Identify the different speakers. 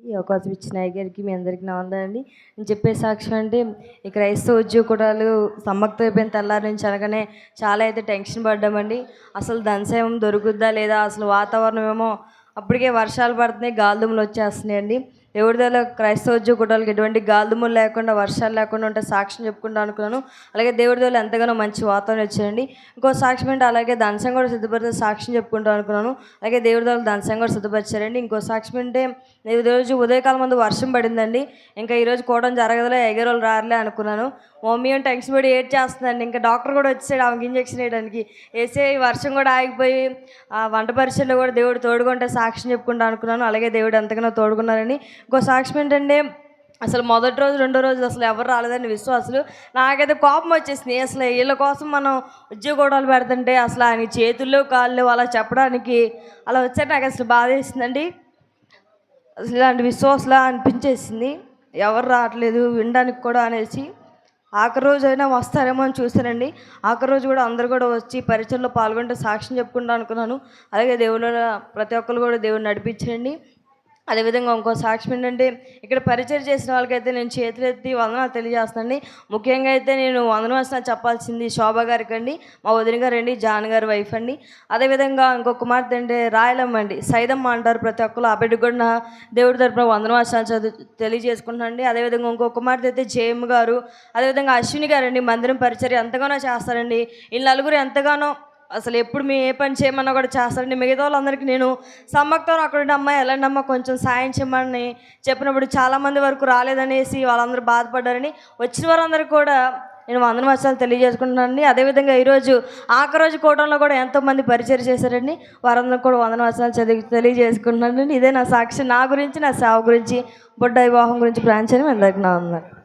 Speaker 1: ఈ అవకాశం ఇచ్చిన గారికి మీ అందరికీ నా వందనండి. నేను చెప్పే సాక్ష్యం అంటే ఈ క్రైస్తవ ఉద్యోగులు సమ్మక్త అయిపోయిన తెల్లారి నుంచి అనగానే చాలా అయితే టెన్షన్ పడ్డామండి. అసలు ధనసేమం దొరుకుద్దా లేదా? అసలు వాతావరణం ఏమో అప్పటికే వర్షాలు పడుతున్నాయి గాలిదుములు వచ్చేస్తున్నాయండి. దేవుడి దగ్గర క్రైస్తవ ఉద్యోగురాలకు ఎటువంటి గాలుదుములు లేకుండా వర్షాలు లేకుండా ఉంటే సాక్ష్యం చెప్పుకుంటా అనుకున్నాను. అలాగే దేవుడి ఎంతగానో మంచి వాతావరణం వచ్చాయండి ఇంకో సాక్ష్యం అంటే అలాగే దంశం కూడా సిద్ధపడితే సాక్ష్యం చెప్పుకుంటా అనుకున్నాను. అలాగే దేవుడి దంశం కూడా సిద్ధపరిచారండి. ఇంకో సాక్ష్యం అంటే ఈరోజు రోజు ఉదయకాలం ముందు వర్షం పడిందండి. ఇంకా ఈరోజు కోవడం జరగదులే ఎగరోలు రారలే అనుకున్నాను. మమ్మీ అని టెన్షన్ పడి ఏడ్ చేస్తుందండి. ఇంకా డాక్టర్ కూడా వచ్చాడు ఆమెకి ఇంజక్షన్ వేయడానికి. వేసే వర్షం కూడా ఆగిపోయి ఆ వంట పరిచయంలో కూడా దేవుడు తోడుకుంటే సాక్ష్యం చెప్పుకుంటా అనుకున్నాను. అలాగే దేవుడు ఎంతగానో తోడుకున్నారని ఇంకో సాక్ష్యం ఏంటంటే అసలు మొదటి రోజు రెండో రోజు అసలు ఎవరు రాలేదని విశ్వాసులు. నాకైతే కోపం వచ్చేసింది. అసలు వీళ్ళ కోసం మనం ఉద్యోగోడాలు పెడుతుంటే అసలు ఆయన చేతుల్లో కాళ్ళు అలా చెప్పడానికి అలా వచ్చారు. నాకు అసలు బాధ వేసిందండి. అసలు ఇలాంటి విశ్వాసలా అనిపించేసింది. ఎవరు రావట్లేదు వినడానికి కూడా అనేసి. ఆఖరి రోజు అయినా వస్తారేమో అని చూశానండి. ఆఖరి రోజు కూడా అందరు కూడా వచ్చి పరిచయంలో పాల్గొంటే సాక్ష్యం చెప్పుకుంటా అనుకున్నాను. అలాగే దేవుళ్ళ ప్రతి ఒక్కరు కూడా దేవుడు నడిపించండి అదేవిధంగా ఇంకో సాక్ష్యం ఏంటంటే ఇక్కడ పరిచయం చేసిన వాళ్ళకైతే నేను చేతులెత్తి వందనాలు తెలియజేస్తానండి. ముఖ్యంగా అయితే నేను వందనవసనాలు చెప్పాల్సింది శోభ గారికి అండి మా వదిన గారు అండి జాన్ గారి వైఫ్ అండి. అదేవిధంగా ఇంకో కుమార్తె అంటే రాయలమ్మ అండి సైదమ్మ అంటారు ప్రతి ఒక్కరు ఆ బిడ్డ కూడా నా దేవుడి తరపున వందనవసనాలు చదువు తెలియజేసుకుంటున్నాను అండి. అదేవిధంగా ఇంకో కుమార్తె అయితే జయమ్మ గారు అదేవిధంగా అశ్విని గారు అండి మందిరం పరిచర్య ఎంతగానో చేస్తారండి. వీళ్ళు నలుగురు ఎంతగానో అసలు ఎప్పుడు మేము ఏ పని చేయమన్నా కూడా చేస్తారండి. మిగతా వాళ్ళందరికీ నేను సమ్మక్తో అక్కడ ఉండే అమ్మాయి ఎలాంటి అమ్మ కొంచెం సాయం చేయమని చెప్పినప్పుడు చాలామంది వరకు రాలేదనేసి వాళ్ళందరూ బాధపడ్డారని వచ్చిన వారందరూ కూడా నేను వందన వర్షాలు తెలియజేసుకుంటున్నానండి. అదేవిధంగా ఈరోజు ఆఖరోజు రోజు కూటంలో కూడా ఎంతోమంది పరిచయం చేశారండి. వారందరూ కూడా వందన వర్షాలు చదివి తెలియజేసుకుంటున్నానండి. ఇదే నా సాక్షి నా గురించి నా సేవ గురించి బుడ్డ వివాహం గురించి ప్లాన్ అందరికీ నా ఉన్నారు